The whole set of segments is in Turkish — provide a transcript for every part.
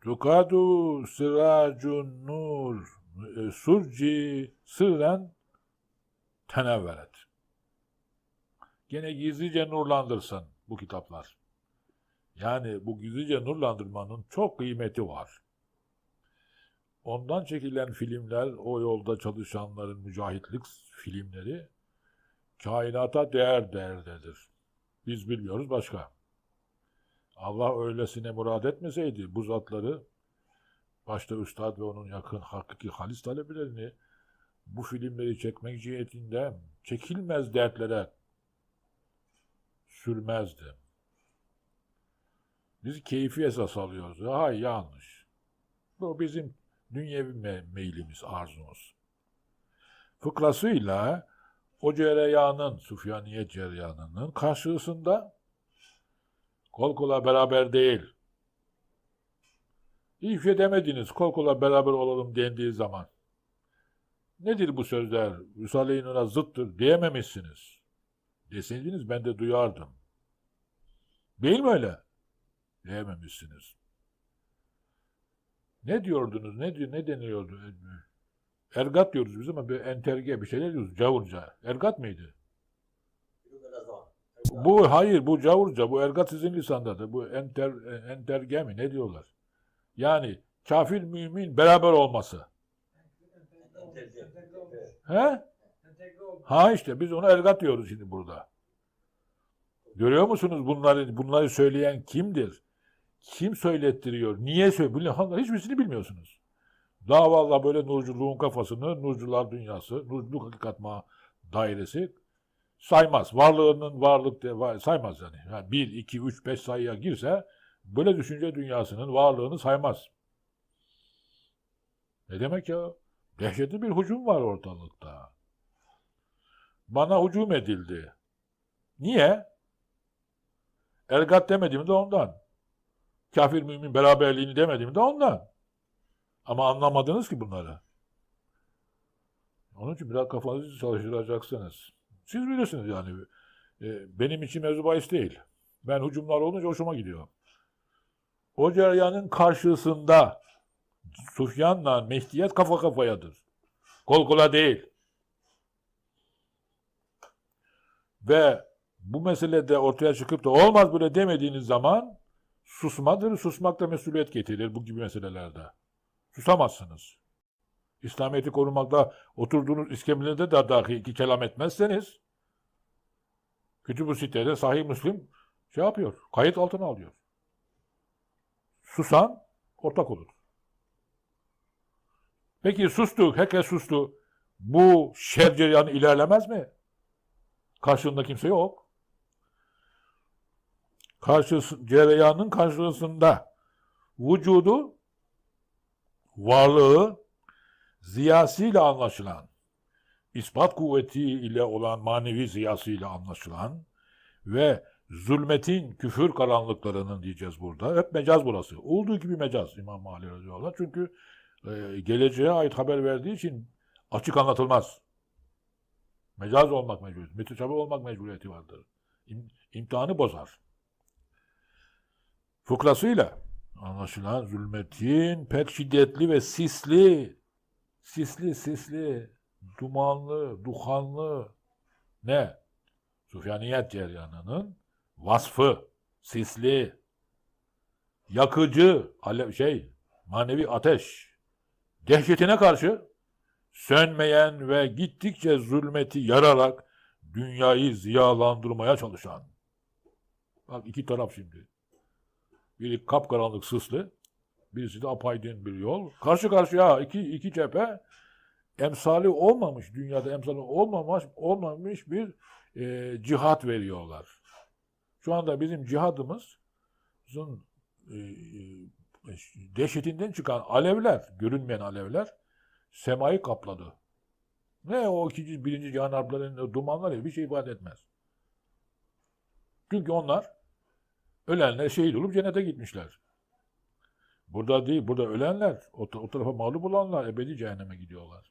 Tukadu sıracun nur e, surci sırren tenevveret. Gene gizlice nurlandırsın bu kitaplar. Yani bu gizlice nurlandırmanın çok kıymeti var. Ondan çekilen filmler, o yolda çalışanların mücahitlik filmleri kainata değer değerdedir. Biz bilmiyoruz başka. Allah öylesine murad etmeseydi bu zatları başta üstad ve onun yakın hakiki halis talebelerini bu filmleri çekmek cihetinden çekilmez dertlere sürmezdi. Biz keyfi esas alıyoruz. Hayır yanlış. Bu bizim dünyevi me- meylimiz, arzumuz. Fıkrasıyla o cereyanın, Sufyaniyet cereyanının karşısında kol kola beraber değil. Hiçbir şey demediniz kol kola beraber olalım dendiği zaman. Nedir bu sözler? Risale-i Nur'a zıttır diyememişsiniz. Deseydiniz ben de duyardım. Değil mi öyle? Diyememişsiniz. Ne diyordunuz? Ne diyor? Ne deniyordu? Ergat diyoruz biz ama bir enterge bir şeyler diyoruz. Cavurca. Ergat mıydı? Bu hayır bu cavurca. Bu ergat sizin lisandadır. Bu enter, enterge mi? Ne diyorlar? Yani kafir mümin beraber olması. He? Ha işte biz ona ergat diyoruz şimdi burada. Görüyor musunuz bunları bunları söyleyen kimdir? Kim söylettiriyor? Niye söylüyor? Bunlar hiçbirisini bilmiyorsunuz. Daha vallahi böyle nurculuğun kafasını, nurcular dünyası, nurculuk hakikat dairesi saymaz. Varlığının varlık de, saymaz yani. yani. 1, 2, 3, 5 sayıya girse böyle düşünce dünyasının varlığını saymaz. Ne demek ya? Dehşetli bir hücum var ortalıkta. Bana hücum edildi. Niye? Ergat demedim de ondan. Kafir mümin beraberliğini demedim de ondan. Ama anlamadınız ki bunları. Onun için biraz kafanızı çalıştıracaksınız. Siz bilirsiniz yani. E, benim için mevzu bahis değil. Ben hücumlar olunca hoşuma gidiyor. O cereyanın karşısında Sufyan'la Mehdiyet kafa kafayadır. Kol kola değil. Ve bu meselede ortaya çıkıp da olmaz böyle demediğiniz zaman susmadır. Susmak da mesuliyet getirir bu gibi meselelerde. Susamazsınız. İslamiyet'i korumakta oturduğunuz iskemlede de dahi iki kelam etmezseniz Kütüb-ü Sitte'de Sahih Müslim şey yapıyor, kayıt altına alıyor. Susan ortak olur. Peki sustu, herkes sustu. Bu şer cereyanı ilerlemez mi? Karşında kimse yok. Karşısı, cereyanın karşısında vücudu, varlığı, ziyasıyla anlaşılan, ispat kuvveti ile olan manevi ziyasıyla anlaşılan ve zulmetin, küfür karanlıklarının diyeceğiz burada. Hep mecaz burası. Olduğu gibi mecaz İmam Ali Radıyallahu. Çünkü e, geleceğe ait haber verdiği için açık anlatılmaz. Mecaz olmak mecburiyeti, müteşabih olmak mecburiyeti vardır. İm, imtihanı bozar. Fıkrasıyla anlaşılan zulmetin pek şiddetli ve sisli, sisli, sisli, dumanlı, duhanlı ne? Sufyaniyet ceryanının vasfı, sisli, yakıcı, alev, şey, manevi ateş, dehşetine karşı sönmeyen ve gittikçe zulmeti yararak dünyayı ziyalandırmaya çalışan. Bak iki taraf şimdi. Biri kapkaranlık sıslı, birisi de apaydın bir yol. Karşı karşıya iki, iki cephe emsali olmamış, dünyada emsali olmamış, olmamış bir e, cihat veriyorlar. Şu anda bizim cihadımızın e, e, dehşetinden çıkan alevler, görünmeyen alevler semayı kapladı. Ne o ikinci, birinci cihan harplerinin dumanları bir şey ifade etmez. Çünkü onlar ölenler şehit olup cennete gitmişler. Burada değil, burada ölenler, o, o tarafa mağlup olanlar ebedi cehenneme gidiyorlar.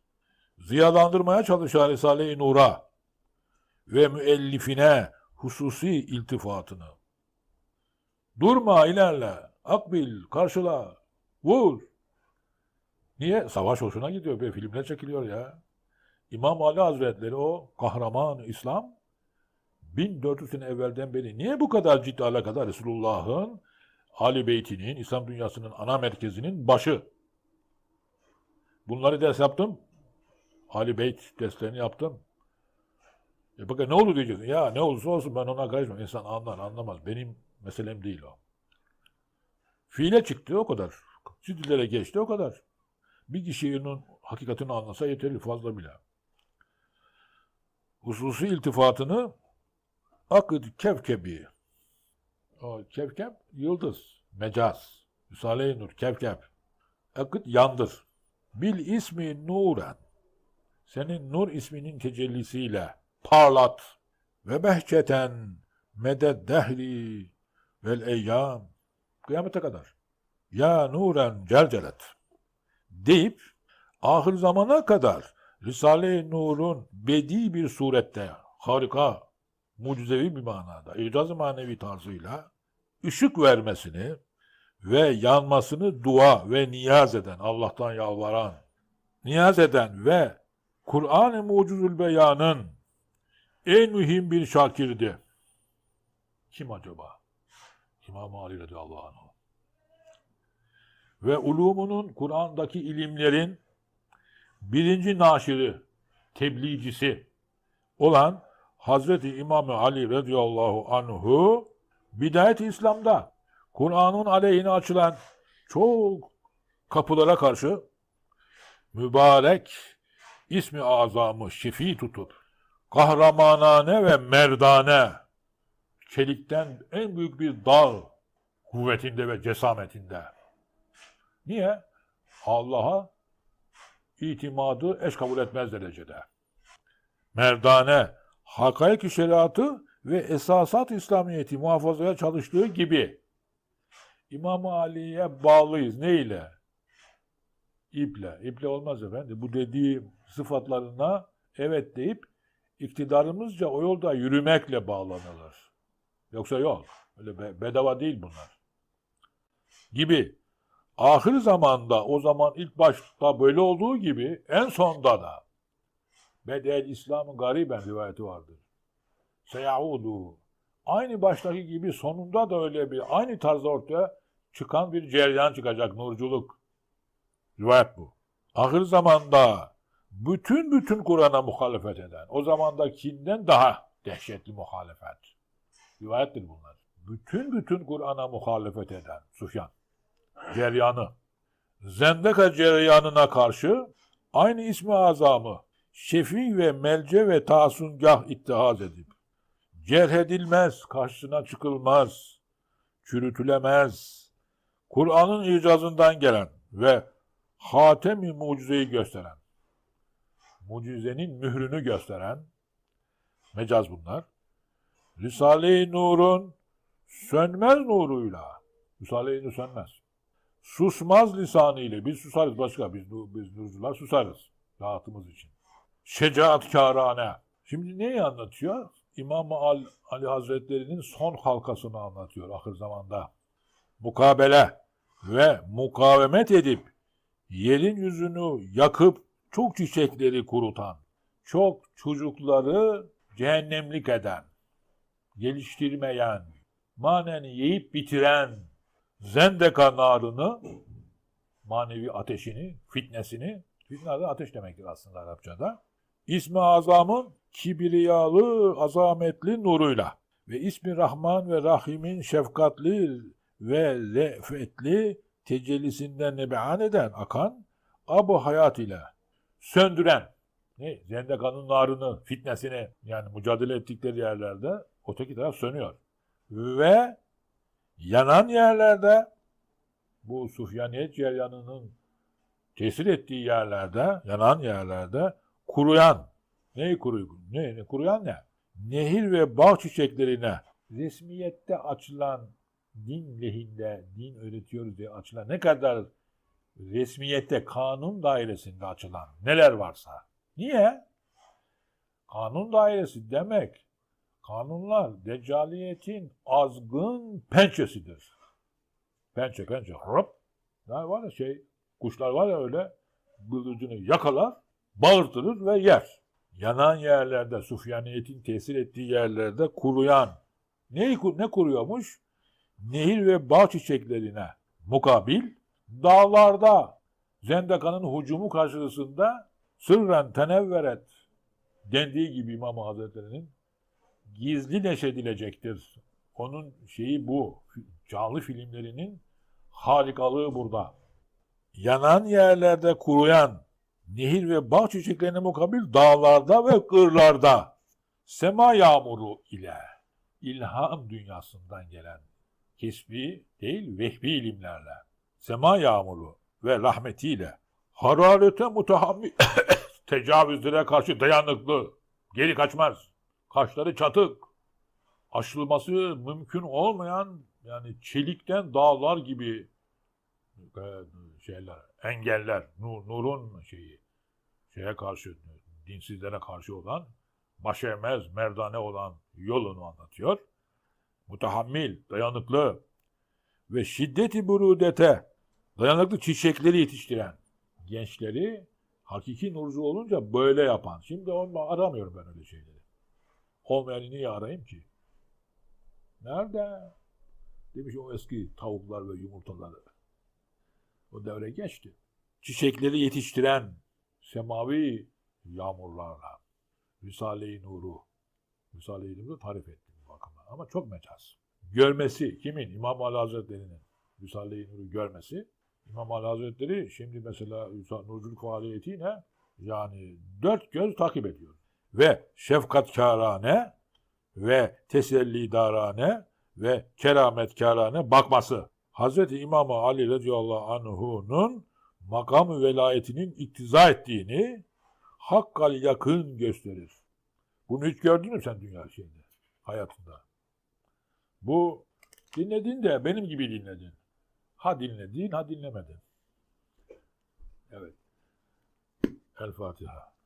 Ziyalandırmaya çalışan Risale-i Nur'a ve müellifine hususi iltifatını. Durma ilerle, akbil, karşıla, Vur. Niye? Savaş hoşuna gidiyor. Böyle filmler çekiliyor ya. İmam Ali Hazretleri o kahraman İslam 1400 sene evvelden beri niye bu kadar ciddi alakadar Resulullah'ın Ali Beyti'nin, İslam dünyasının ana merkezinin başı. Bunları ders yaptım. Ali Beyt derslerini yaptım. E bakın ne olur diyeceksin. Ya ne olursa olsun ben ona karışmam. İnsan anlar anlamaz. Benim meselem değil o. Fiile çıktı o kadar. Ciddilere geçti o kadar. Bir kişi onun hakikatini anlasa yeterli fazla bile. Hususi iltifatını akıd kevkebi. O kevkep yıldız, mecaz. Risale-i Nur kevkep. Akıd yandır. Bil ismi nuren. Senin nur isminin tecellisiyle parlat. Ve behçeten meded dehri vel eyyam. Kıyamete kadar. Ya nuren celcelet. Deyip ahir zamana kadar Risale-i Nur'un bedi bir surette harika, mucizevi bir manada, icaz-ı manevi tarzıyla ışık vermesini ve yanmasını dua ve niyaz eden, Allah'tan yalvaran, niyaz eden ve Kur'an-ı Mucizül Beyan'ın en mühim bir şakirdi. Kim acaba? İmam Ali radıyallahu anh. Ve ulumunun, Kur'an'daki ilimlerin birinci naşiri, tebliğcisi olan Hazreti İmam Ali radıyallahu anhu bidayet İslam'da Kur'an'ın aleyhine açılan çok kapılara karşı mübarek ismi azamı şefi tutup kahramanane ve merdane çelikten en büyük bir dağ kuvvetinde ve cesametinde. Niye? Allah'a itimadı eş kabul etmez derecede. Merdane, hakaik şeriatı ve esasat İslamiyeti muhafazaya çalıştığı gibi İmam Ali'ye bağlıyız. Ne ile? İple. İple olmaz efendim. Bu dediği sıfatlarına evet deyip iktidarımızca o yolda yürümekle bağlanılır. Yoksa yok. Öyle be- bedava değil bunlar. Gibi. Ahir zamanda o zaman ilk başta böyle olduğu gibi en sonda da Bedel İslam'ın gariben rivayeti vardır. Seyaudu. Aynı baştaki gibi sonunda da öyle bir aynı tarzda ortaya çıkan bir cereyan çıkacak nurculuk. Rivayet bu. Ahir zamanda bütün bütün Kur'an'a muhalefet eden, o zamandakinden daha dehşetli muhalefet. Rivayettir bunlar. Bütün bütün Kur'an'a muhalefet eden Sufyan ceryanı. Zendeka ceryanına karşı aynı ismi azamı şefi ve melce ve tasungah ittihaz edip cerh edilmez, karşısına çıkılmaz, çürütülemez, Kur'an'ın icazından gelen ve hatemi mucizeyi gösteren, mucizenin mührünü gösteren, mecaz bunlar, Risale-i Nur'un sönmez nuruyla, Risale-i Nur sönmez, susmaz lisanı ile biz susarız başka biz biz nurcular susarız rahatımız için. Şecaatkârane. Şimdi neyi anlatıyor? İmam Ali, Hazretleri'nin son halkasını anlatıyor ahir zamanda. Mukabele ve mukavemet edip yerin yüzünü yakıp çok çiçekleri kurutan, çok çocukları cehennemlik eden, geliştirmeyen, manen yiyip bitiren zendeka narını, manevi ateşini, fitnesini, fitne adı ateş demektir aslında Arapçada. İsmi azamın kibriyalı, azametli nuruyla ve ismi Rahman ve Rahim'in şefkatli ve re'fetli tecellisinden nebean eden, akan, abu hayat ile söndüren, ne? Zendekanın narını, fitnesini yani mücadele ettikleri yerlerde öteki taraf sönüyor. Ve yanan yerlerde bu Sufyaniyet ceryanının tesir ettiği yerlerde, yanan yerlerde kuruyan, neyi kuruyor? Ne, ne kuruyan ne? Nehir ve bağ çiçeklerine resmiyette açılan din lehinde, din öğretiyoruz diye açılan ne kadar resmiyette, kanun dairesinde açılan neler varsa. Niye? Kanun dairesi demek, kanunlar deccaliyetin azgın pençesidir. Pençe pençe hop Yani var ya şey, kuşlar var ya öyle, bıldırcını yakalar, bağırtırır ve yer. Yanan yerlerde, sufyaniyetin tesir ettiği yerlerde kuruyan, ku- ne kuruyormuş? Nehir ve bağ çiçeklerine mukabil, dağlarda Zendaka'nın hücumu karşısında sırren tenevveret dendiği gibi İmam Hazretleri'nin gizli neşedilecektir. Onun şeyi bu. Canlı filmlerinin harikalığı burada. Yanan yerlerde kuruyan nehir ve bağ çiçeklerine mukabil dağlarda ve kırlarda. Sema yağmuru ile ilham dünyasından gelen kesbi değil vehbi ilimlerle sema yağmuru ve rahmetiyle hararete mutahammil tecavüzlere karşı dayanıklı geri kaçmaz kaşları çatık aşılması mümkün olmayan yani çelikten dağlar gibi e, şeyler engeller nur, nurun şeyi şeye karşı dinsizlere karşı olan başemez merdane olan yolunu anlatıyor. Mutahammil, dayanıklı ve şiddeti burudete dayanıklı çiçekleri yetiştiren gençleri hakiki nurcu olunca böyle yapan. Şimdi onu aramıyorum ben öyle şeyleri. Olmayanı niye arayayım ki? Nerede? Demiş o eski tavuklar ve yumurtaları. O devre geçti. Çiçekleri yetiştiren semavi yağmurlarla Risale-i Nur'u Risale-i Nur'u tarif ettim bu bakımdan. Ama çok mecaz. Görmesi kimin? İmam Ali Hazretleri'nin Risale-i Nur'u görmesi. İmam Ali Hazretleri şimdi mesela nurculuk faaliyetiyle yani dört göz takip ediyor. Ve şefkatkârane ve tesellidarane ve kerametkârane bakması. Hazreti İmam Ali radıyallahu anhu'nun makam velayetinin iktiza ettiğini hakkal yakın gösterir. Bunu hiç gördün mü sen dünya şeyinde, hayatında? Bu dinledin de benim gibi dinledin. Ha dinledin, ha dinlemedin. Evet. El Fatiha.